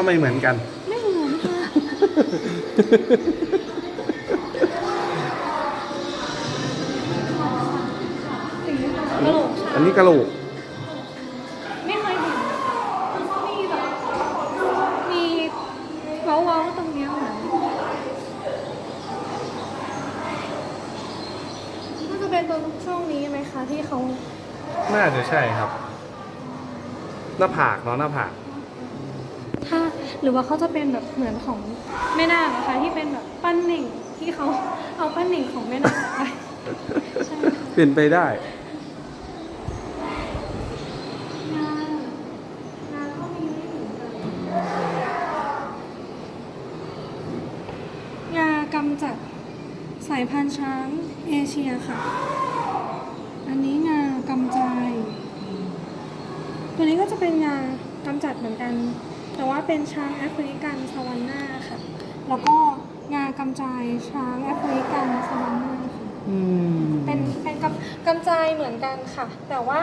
ทำไมเหมือนกัน ไม่เหมือนค่ะสีค่ะกระโหลกช้างอันนี้กระโหลกไม่เคยเห็นคือเขามีแบบมีเว้าเว้าๆตรงเนี้ยเหมือนน่าจะเป็นตรงช่วงนี้ไหมคะที่เขาน่าจะใช่ครับ หน้าผากเนาะหน้าผากถ้า หรือว่าเขาจะเป็นแบบเหมือนของแม่นาคนะคะที่เป็นแบบปั้นเหน่งที่เขาเอาปั้นเหน่งของแม่นาคไปใช่ค่ะเป็นไปได้ งานงานก็มีไม่ถึงกันยากำจัดสายพันธุ์ช้างเอเชียค่ะ อันนี้งากำจายตัวนี้ก็จะเป็นงากำจัดเหมือนกัน แต่ว่าเป็นช้างแอฟริกันสวานนาค่ะ แล้วก็งากำจายช้างแอฟริกันสวานนาค่ะอืมเป็นเป็นกำกำจายเหมือนกันค่ะ แต่ว่า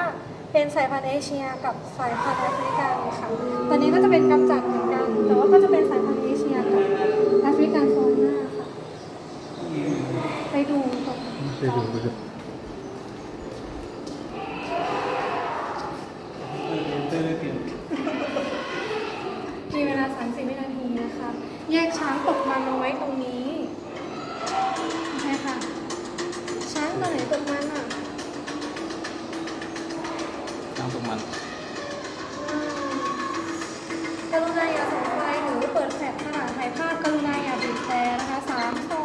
เป็นสายพันธุ์เอเชียกับสายพันธุ์แอฟริกันค่ะ ตอนนี้ก็จะเป็นกำจัดเหมือนกัน แต่ว่าก็จะเป็นสายพันธุ์เอเชียกับแอฟริกันโซนหน้าค่ะ ไปดูตรง ไปดูไปดู มีเวลา 30 วินาทีนะคะ แยกช้างตกมันเอาไว้ตรงนี้โอเคค่ะ ช้างตัวไหนตกมันอะน้ำตกมันกรุณาอย่าส่องไฟหรือเปิดแฟลชขณะถ่ายภาพกรุณาอย่าบีบแต่นะคะสามสอง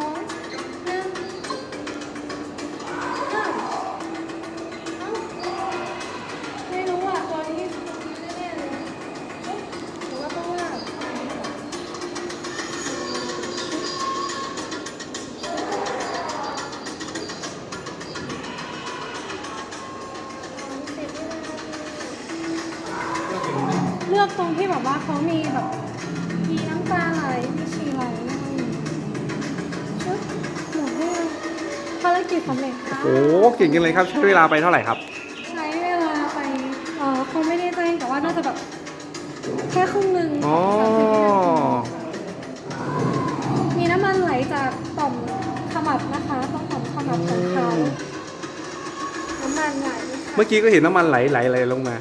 เขามีแบบมีน้ำตาไหลมีฉี่ไหลอะไรอย่างเงี้ยชึบหมดเรื่องภารกิจสำเร็จค่ะโอ้เก่งกันเลยครับใช้เวลาไปเท่าไหร่ครับ ใช้เวลาไปเออคงไม่ได้แจ้งแต่ว่าน่าจะแบบแค่ครึ่งหนึ่งอ๋อสามสิบวินาทีมีน้ำมันไหลจากต่อมขมับนะคะต้องต่อมขมับของเขาน้ำมันไหลค่ะเมื่อกี้ก็เห็นน้ำมันไหลไหลไหลลงมา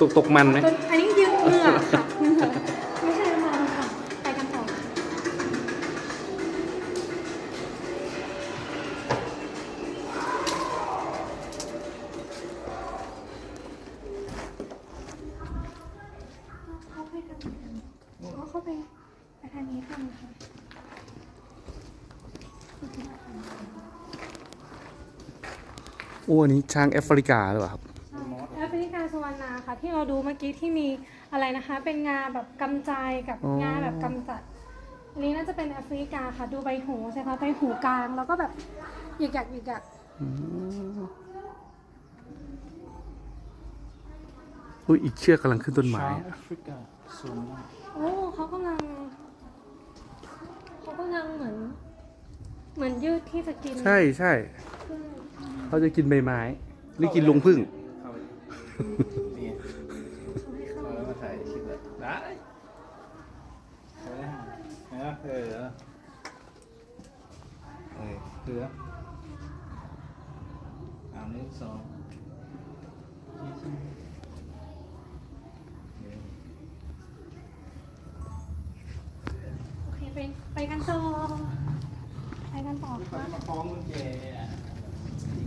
ตกตกมันไหมเป็นอันนี้ยืมเหงื่อค่ะ อ้อันนี้ช้างแอฟริกาหรือเปล่าครับแอฟริกาสวรรณาค่ะ ที่เราดูเมื่อกี้ที่มีอะไรนะคะ เป็นงาแบบกำจายกับอ๋องาแบบกำจัด อันนี้น่าจะเป็นแอฟริกาค่ะ ดูใบหูใช่ไหมใบหูกลาง แล้วก็แบบหยิกหยักหยิกหยักอืมอุ้ยอีกเชือกกำลังขึ้นต้นไม้ช้างอะแอฟริกาโซนล่างโอ้เขากำลังเขากำลังเหมือน เหมือนยืดที่จะกิน ใช่ใช่ขึ้น เขาจะกินใบไม้ หรือกินลุงพึ่งเข้าไปนี่เขาแล้วมาถ่ายคลิปเลยได้เอาเลยนะเออเออเสือเอาหนึ่งสองโอเคไปไปกันต่อไปกันต่อค่ะ มาฟ้องมึงแกอะที่เ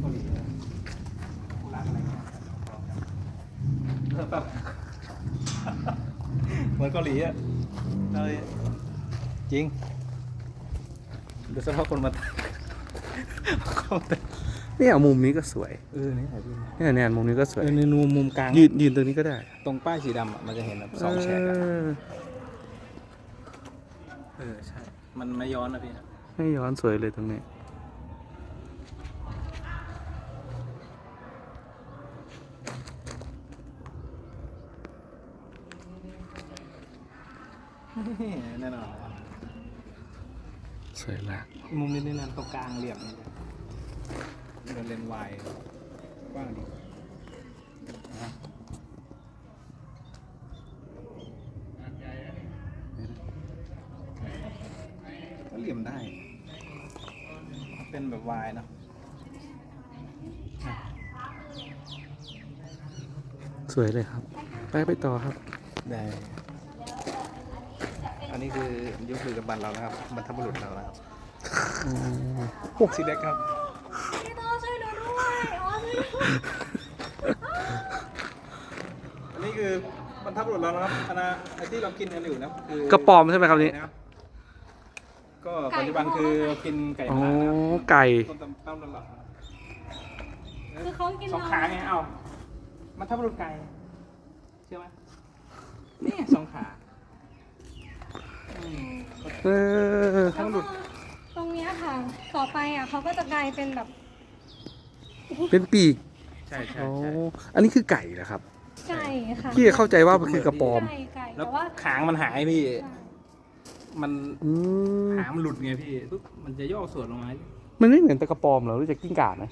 กาหลีอะรักอะไรเงี้ยฟ้องกันเออแบบเหมือนเกาหลีอะเลยจริงเดี๋ยวสักพักคนมาตัดเขาแต่เนี่ยมุมนี้ก็สวยเออนี่ถ่ายรูปเนี่ยเนี่ยมุมนี้ก็สวย เออในนูมุมกลาง ยืนยืนตรงนี้ก็ได้ ตรงป้ายสีดำอะมันจะเห็นแบบสองแฉกอะเออเออใช่ มันไม่ย้อนนะพี่ ให้ย้อนสวยเลยตรงนี้ แน่นอนสวยมากมุมนี้นี่นั่นตรงกลางเหลี่ยมนี่เดินเลนส์วายกว้างดีนะก็เหลี่ยมได้ เป็นแบบวายเนอะสวยเลยครับ ไปไปต่อครับ ได้อั นนี้คือยุคดึกดำบรรพ์เรานะครับบรรพบุรุษเรานะครับพวกสีเล็กครับพี่โตช่วยหนูด้วยอ๋อช่วยด้วยอันนี้คือบรรพบุรุษเรานะครับอันนะไอ้ที่เรากินกันอยู่นะคือกระป๋อมใช่ไหมครับนี้นะครับก็ปัจจุบันคือเรากินไก่อ๋อมะระนะครับไก่ต้นตำต้นตำรับนะครับคือเขากินสองเราขาไงเอ้าบรรพบุรุษไก่เชื่อไหมนี่สองขาอืม เออทั้งหลุด ตรงเนี้ยค่ะ ต่อไปอะเขาก็จะกลายเป็นแบบเป็นปีกใช่ใช่อ๋อใช่อันนี้คือไก่นะครับ ไก่ค่ะพี่เข้าใจว่ามันคือกระปอม ไก่ไก่แล้วแต่ว่าหางมันหายพี่ มันอืมหางมันหลุดไงพี่ปุ๊บมันจะย่อส่วนลงมามันไม่เหมือนตะกระปอมเหรอหรือจะกิ้งก่านะ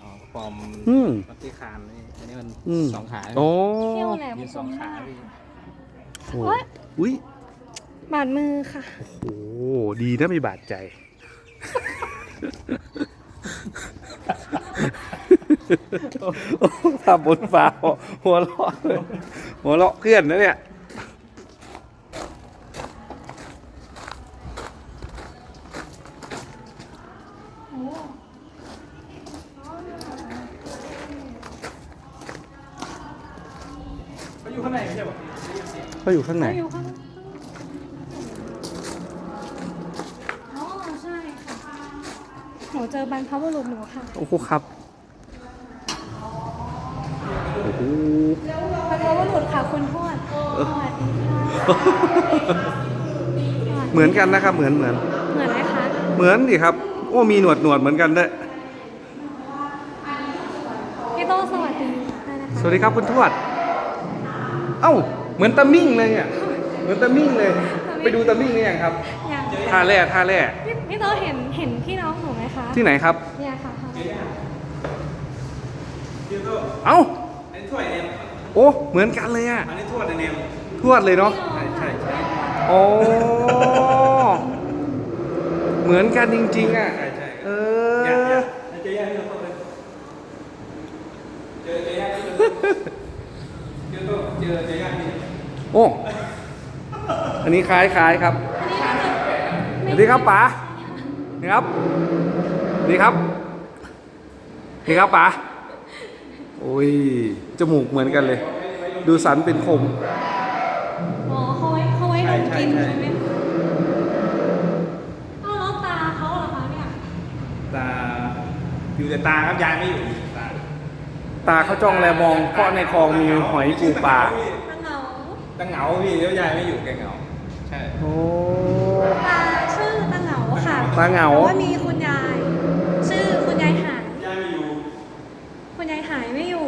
อ๋อปลอมอืมปฏิคานนี่อันนี้มันอืม สองขา โอ้เที่ยวแหลมยืนคสองมขาากพี่โหอุ้ย บาดมือค่ะ โอ้ดีนะไม่บาดใจ ทำบนฟ้าหัวเราะเลยหัวเราะเพื่อนนะเนี่ยโอ้เขาอยู่ข้างในไม่ใช่ปะเขาอยู่ข้างในเขาอยู่ข้างอ๋อใช่ค่ะหนูเจอ บรรพบุรุษหนูค่ะ โอ้โหครับ โอ้โห บรรพบุรุษค่ะคุณทวดสวัสดีค่ะเหมือนกันนะครับ เหมือนเหมือน เหมือนไหมคะเหมือนดิครับ โอ้มีหนวดหนวดเหมือนกันด้วย พี่โตสวัสดีได้นะคะสวัสดีครับคุณทวด เอ้า เหมือนตะมิ่งเลยเนี่ยเหมือนตะมิ่งเลย ไปดูตะมิ่งหรือยังครับอย่าง ท่าแร่ท่าแร่ พี่พี่โตเห็นเห็นพี่น้องหนูไหมคะที่ไหนครับ เนี่ยค่ะค่ะพี่โต้เอ้า อันนี้ถ้วยเนมโอ้เหมือนกันเลยอะอันนี้ถ้วยเนมทวดเลยเนาะ ใช่ใช่ใช่โอ้ เหมือนกันจริงๆอะ ใช่ใช่เออย่าอย่าอเจอย่าพี่โต้เลยเจอเจอย่าพี่โต้พี่โต้เจอเจอย่าพี่โอ้ อันนี้คล้ายคล้ายครับ สวัสดีครับป๋านี่ครับนี่ครับนี่ครับป๋าโอ้ย จมูกเหมือนกันเลย ดูสันเป็นคม อ๋อเขาไว้เขาไว้ดมกลินใช่ไหมอ้าวแล้วตาเขาเหรอคะเนี่ย ตาอยู่แต่ตาครับยายไม่อยู่ตาตาเขาจ้องแลมอง เพราะในคลองมีหอยปูปลาตาเหงาตาเหงาพี่แล้วยายไม่อยู่แกเหงา ใช่ โอ้ ตาชื่อตาเหงา ค่ะตาเหงาแต่ว่ามีคุณยาย ชื่อคุณยายหายยายไม่อยู่ คุณยายหายไม่อยู่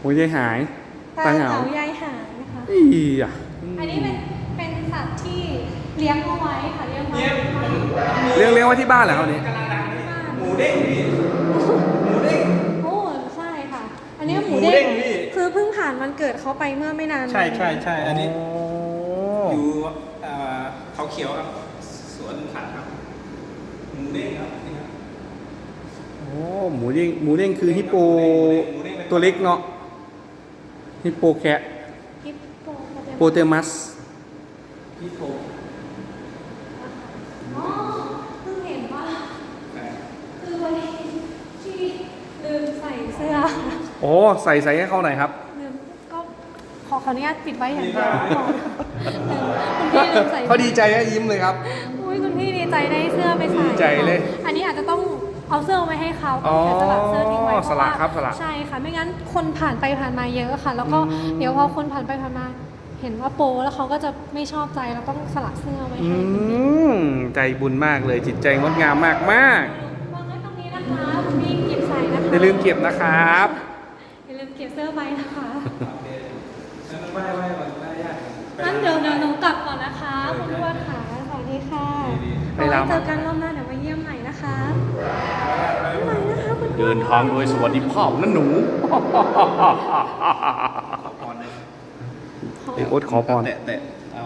โหยายหาย ตาเหงา ยายหายนะคะอีอะอันนี้เป็นเป็นสัตว์ที่เลี้ยงเอาไว้ค่ะเลี้ยงไว้เลี้ยงเลี้ยงไว้ที่บ้านเหรอครับนี้หมูเด้งพี่หมูเด้ง โอ้ใช่ค่ะ อันนี้หมูหมูเด้เด้งงพี่ คือเพิ่งผ่านวันเกิดเขาไปเมื่อไม่นานใช่ใช่ใช่อันนี้ โอ้อยู่เอ่อเขาเขียวครับสวนขาดครับ หมูเด้งครับนี่ครับ โอ้หมูเด้งหมูเด้งคือฮิปโปตัวเล็กเนาะฮิปโปแคะฮิปโปโปเตมัสพี่โพอ๋อเพิ่งเห็นว่าแต่คือวันนี้ที่ลืมใส่เสื้อโอ้ใส่ใส่ให้เขาหน่อยครับลืมก็ขอขออนุญาตปิดไว้อย่างเดียวพอลืมคุณพี่ลืมใส่เขาดีใจและยิ้มเลยครับอุ้ยคุณพี่ดีใจได้เสื้อไปใส่ดีใจเลย อันนี้อาจจะต้อง เอาเสื้อไว้ให้เขาอ๋อแต่สลักเสื้อทิ้งไว้เพสราะละว่าครับสละ ใช่ค่ะ ไม่งั้นคนผ่านไปผ่านมาเยอะค่ะ แล้วก็อืม เดี๋ยวพอคนผ่านไปผ่านมา เห็นว่าโปแล้วเขาก็จะไม่ชอบใจเราต้องสลักเสื้อไว้อืให้มใจบุญมากเลยจิตใจงดงามมากมากวางไว้ตรงนี้นะคะคุณพี่เก็บใส่นะคะๆอย่าลืมเก็บนะครับ อย่าลืมเก็บเสื้อไว้นะคะโอเคแล้วมันไหว้ไหว้วันไหว้ยากงั้นเดี๋ยวเดี๋ยวหนูกลับก่อนนะคะค่ะไปลามา เจอกันรอบหน้าเดี๋ยวมาเยี่ยมใหม่นะคะบ๊ายบายนะคะคุณ เดินทางโดยสวัสดิภาพนะหนูไอ้โอ๊ตขอพร แตะแตะเอา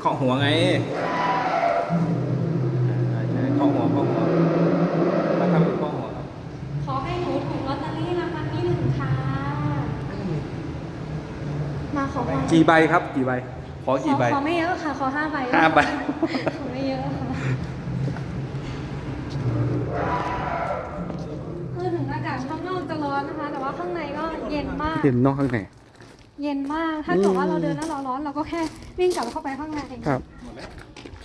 เคาะหัวไงใช่ใช่เคาะหัวเคาะหัวมาทำเป็นเคาะหัวครับขอให้หนูถูกลอตเตอรี่รางวัลที่หนึ่งค่ะ มาขอพรกี่ใบครับ กี่ใบ ขอกี่ใบ ขอไม่เยอะค่ะ ขอห้าใบห้าใบ ขอไม่เยอะค่ะ คือถึงอากาศข้างนอกจะร้อนนะคะ แต่ว่าข้างในก็เย็นมากเห็นนอกข้างใน เย็นมาก ถ้าเกิดว่าเราเดินแล้วเราร้อนเราก็แค่วิ่งกลับเข้าไปข้างในครับ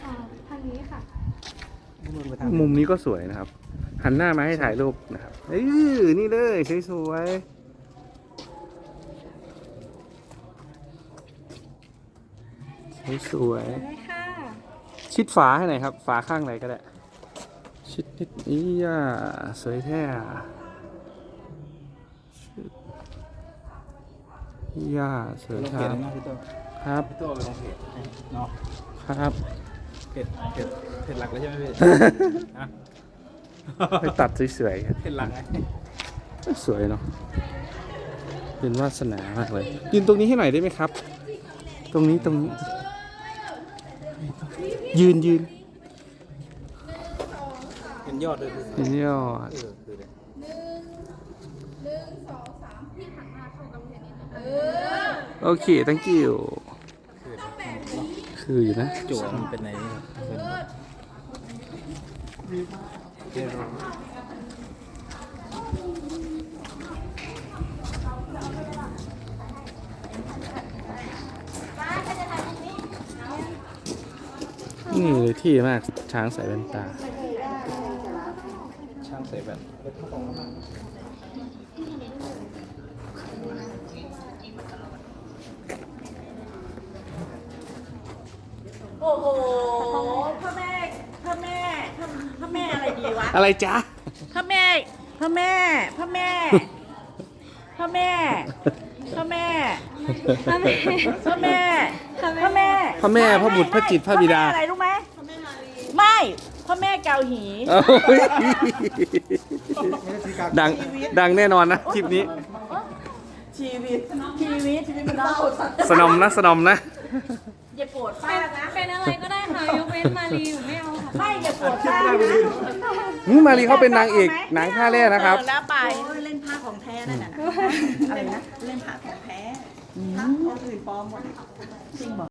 อ่าทางนี้ค่ะ มุมนี้ก็สวยนะครับ หันหน้ามาให้ถ่ายรูปนะครับเอ้ยนี่เลยสวยๆสวยได้ค่ะ ๆชิดฝาให้หน่อยครับ ฝาข้างไหนก็ได้ ชิดนิดนี้อะสวยแท้อะชิดย่าสวยลงคเพรัจบนะพี่โต้ครับพี่โต้ไปลงเพจเนาะครับเพจเพจเพจหลักเลยใช่ไหมพี่ฮะไปตัดสวยๆครับเพจหลักไงสวยเนาะเป็นวาสนามากเลยยืนตรงนี้ให้หน่อยได้ไหมครับ ตรงนี้ตรงนี้ ยืนยืน เห็นยอดด้วยพี่ยืนยอด เออคือเลยโอเค thank you คืออยู่นะโจทย์มันเป็นไหนนี่ครับเป็นเออนี่เลยที่มากช้างใส่แว่นตาช่างใส่แว่นโอ้โหพ่อแม่พ่อแม่พ่อพ่อแม่อะไรดีวะอะไรจ๊ะพ่อแม่พ่อแม่พ่อแม่พ่อแม่พ่อแม่พ่อแม่พ่อแม่พ่อแม่พระแม่พระบุตรพระจิตรพระบิดาพ่อแม่อะไรรู้ไหมไม่ พ่อแม่เกาหีเอ้ยดังดังแน่นอนนะคลิปนี้ ชีวิตชีวิตชีวิตมันเล่าสนมนะสนมนะ อย่าโกรธป้านะเป็นอะไรก็ได้ค่ะยกเว้นมารีอยู่ไม่เอาค่ะไม่อย่าโกรธป้านะอืมมารีเขาเป็นนางเอกหนังท่าแร่นะครับ เออแล้วไปเล่นผ้าของแท้นั่นน่ะอะไรนะเล่นผ้าของแท้ผ้าของอื่นปลอมหมดจริงบอก